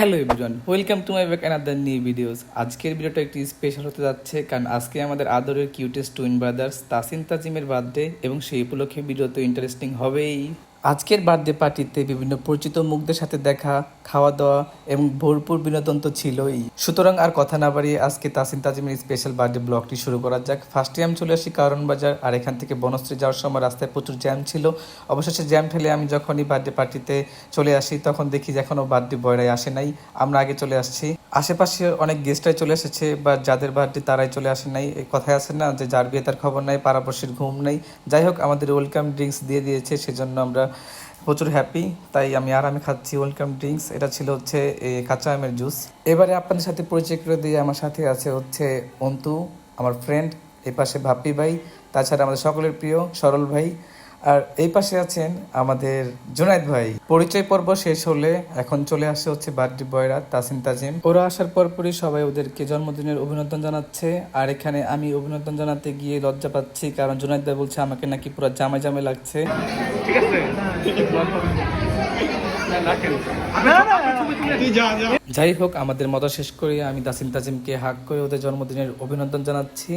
Hello everyone welcome to my back another new videos আজকের ভিডিওটা একটি স্পেশাল হতে যাচ্ছে, কারণ আজকে আমাদের আদরের কিউটেস্ট টুইন ব্রাদার্স তাসিন তাজিমের বার্থডে এবং সেই উপলক্ষে ভিডিও তো ইন্টারেস্টিং হবেই। আজকের বার্থডে পার্টিতে বিভিন্ন পরিচিত মুখদের সাথে দেখা খাওয়া দাওয়া এবং ভরপুর বিনোদন তো ছিলই। সুতরাং আর কথা না বাড়িয়ে আজকে তাসিন তাজিমের স্পেশাল বার্থডে ব্লগটি শুরু করা যাক। ফার্স্টে আমি চলে আসি কারণ বাজার, আর এখান থেকে বনশ্রী যাওয়ার সময় রাস্তায় প্রচুর জ্যাম ছিল। অবশেষে জ্যাম ঠেলে আমি যখনই বার্থডে পার্টিতে চলে আসি, তখন দেখি যে এখনও বার্থডে বয়রাই আসে নাই। আমরা আগে চলে আসছি। আশেপাশে অনেক গেস্টরাই চলে এসেছে বা যাদের বার্থডে তারাই চলে আসে নাই। কথায় আছে না যে, যার বিয়ে তার খবর নাই, পাড়াপড়শির ঘুম নেই। যাই হোক, আমাদের ওয়েলকাম ড্রিঙ্কস দিয়ে দিয়েছে, সেজন্য আমরা প্রচুর হ্যাপি তাই আমি আর আমি খাচ্ছি ওয়েলকাম ড্রিঙ্কস এটা ছিল হচ্ছে কাঁচা আমের জুস এবারে আপনাদের সাথে পরিচয় করে দিয়ে আমার সাথে আছে হচ্ছে অন্তু, আমার ফ্রেন্ড এ পাশে ভাপ্পি ভাই, তাছাড়া আমাদের সকলের প্রিয় সরল ভাই। আর এই পাশে আছেন আমাদের জুনায়দ ভাই। পরিচয় পর্ব শেষ হলে এখন চলে আসে হচ্ছে বার্থডে বয়রা তাসিম তাজিম। ওরা আসার পরপরই সবাই ওদেরকে জন্মদিনের অভিনন্দন জানাচ্ছে। আর এখানে আমি অভিনন্দন জানাতে গিয়ে লজ্জা পাচ্ছি, কারণ জুনায়দ ভাই বলছে আমাকে নাকি পুরো জামাই জামাই লাগছে। যাই হোক আমাদের মজা শেষ করে আমি তাসিম তাজিমকে হাক করে ওদের জন্মদিনের অভিনন্দন জানাচ্ছি।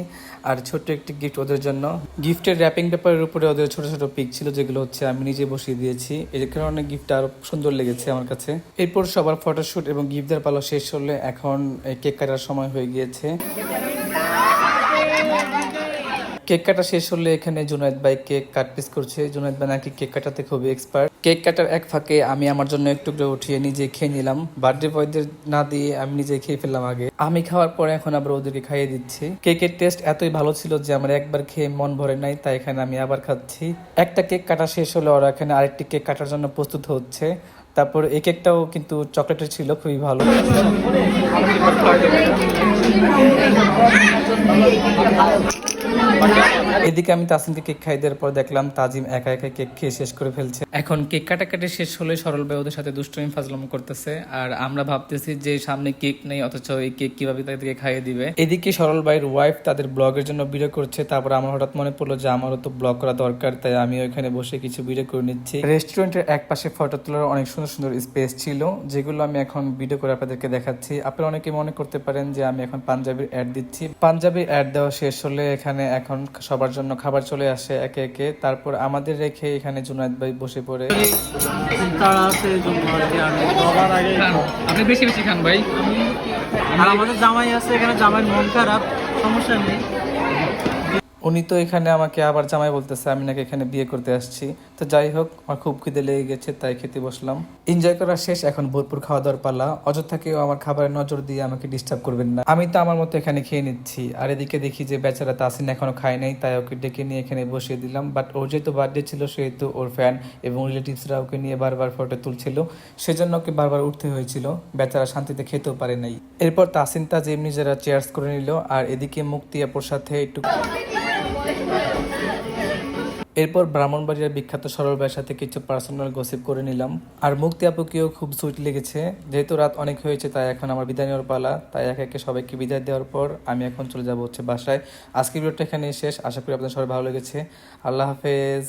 আর ছোট্ট একটি গিফট ওদের জন্য। গিফটের র্যাপিং পেপারের উপরে ওদের ছোট ছোট পিক ছিল যেগুলো হচ্ছে আমি নিজে বসিয়ে দিয়েছি। এর কারণে গিফট আরও সুন্দর লেগেছে আমার কাছে। এরপর সবার ফটোশ্যুট এবং গিফট দেওয়ার পালা শেষ হলে এখন কেক কাটার সময় হয়ে গিয়েছে। কেক কাটা শেষ হলে এখানে জুনাইদ ভাই কেক কাট পিস করছে। জুনাইদ ভাই নাকি কেক কাটাতে খুবই এক্সপার্ট কেক কাটার এক ফাঁকে আমি আমার জন্য একটু করে উঠিয়ে নিজে খেয়ে নিলাম। বার্থডে বয়দের না দিয়ে আমি নিজে খেয়ে ফেললাম আগে। আমি খাওয়ার পরে এখন আবার ওদেরকে খাইয়ে দিচ্ছি। কেকের টেস্ট এতই ভালো ছিল যে আমার একবার খেয়ে মন ভরে নাই, তাই এখানে আমি আবার খাচ্ছি। একটা কেক কাটা শেষ হলে ওরা এখানে আরেকটি কেক কাটার জন্য প্রস্তুত হচ্ছে। তারপর এই কেকটাও কিন্তু চকলেটের ছিল খুবই ভালো। এদিকে আমি তাসিমকে কেক খাই দেওয়ার পর দেখলাম তাজিম একা একা কেক খেয়ে শেষ করে ফেলছে। এখন কেক কাটাকাটি শেষ হলে সরল ভাই ওদের সাথে দুষ্টমি ফাজলাম করতেছে। আর আমরা ভাবতেছি যে সামনে কেক নেই অথচ এই কেক কীভাবে তাদেরকে খাইয়ে দিবে। এদিকে সরল ভাইয়ের ওয়াইফ তাদের ব্লগের জন্য ভিডিও করছে তারপর আমার হঠাৎ মনে পড়ল যে আমারও তো ব্লগ করা দরকার তাই আমি ওইখানে বসে কিছু ভিডিও করে নিচ্ছি। রেস্টুরেন্টের এক পাশে ফটো তোলার অনেক সুন্দর সুন্দর সুন্দর স্পেস ছিল যেগুলো আমি এখন ভিডিও করে আপনাদেরকে দেখাচ্ছি। আপনারা অনেকে মনে করতে পারেন যে আমি এখন পাঞ্জাবির অ্যাড দিচ্ছি। পাঞ্জাবির অ্যাড দেওয়া শেষ হলে এখানে এখন সবার জন্য খাবার চলে আসে একে একে। তারপর আমাদের রেখে এখানে জুনায়দ ভাই বসে পড়ে। তারা আছে এই জন্য আর কি আমি সবার আগে আপনি বেশি বেশি খান ভাই। আর আমাদের জামাই আছে এখানে জামাইয়ের মন খারাপ সমস্যা নেই। উনি তো এখানে আমাকে আবার জামাই বলতেছে, আমি নাকি এখানে বিয়ে করতে আসছি। তো যাই হোক, আমার খুব খিদে লেগে গেছে, তাই খেতে বসলাম। এনজয় করা শেষ, এখন ভরপুর খাওয়া দাওয়ার পালা। অযথা কেউ আমার খাবারের নজর দিয়ে আমাকে ডিস্টার্ব করবেন না। আমি তো আমার মতো এখানে খেয়ে নিচ্ছি। আর এদিকে দেখি যে বেচারা তাসিন এখনও খায় নাই, তাই ওকে ডেকে নিয়ে এখানে বসিয়ে দিলাম। বাট ওর যেহেতু বার্থডে ছিল, সেহেতু ওর ফ্যান এবং রিলেটিভসরা ওকে নিয়ে বারবার ফটো তুলছিল। সেজন্য ওকে বারবার উঠতে হয়েছিল। বেচারা শান্তিতে খেতেও পারে নাই। এরপর তাসিন তাজ এমনি যারা চেয়ার্স করে নিল, আর এদিকে মুক্তি আপুর সাথে একটু এরপর ব্রাহ্মণবাড়িয়ার বিখ্যাত সরল ভাইয়ের সাথে কিছু পার্সোনাল গসিপ করে নিলাম। আর মুক্তি আপুকেও খুব সুইট লেগেছে। যেহেতু রাত অনেক হয়েছে, তাই এখন আমার বিদায় নেওয়ার পালা। তাই একে একে সবাইকে বিদায় দেওয়ার পর আমি এখন চলে যাব হচ্ছে বাসায়। আজকের ভিডিওটা এখানে শেষ। আশা করি আপনাদের সবাই ভালো লেগেছে। আল্লাহ হাফেজ।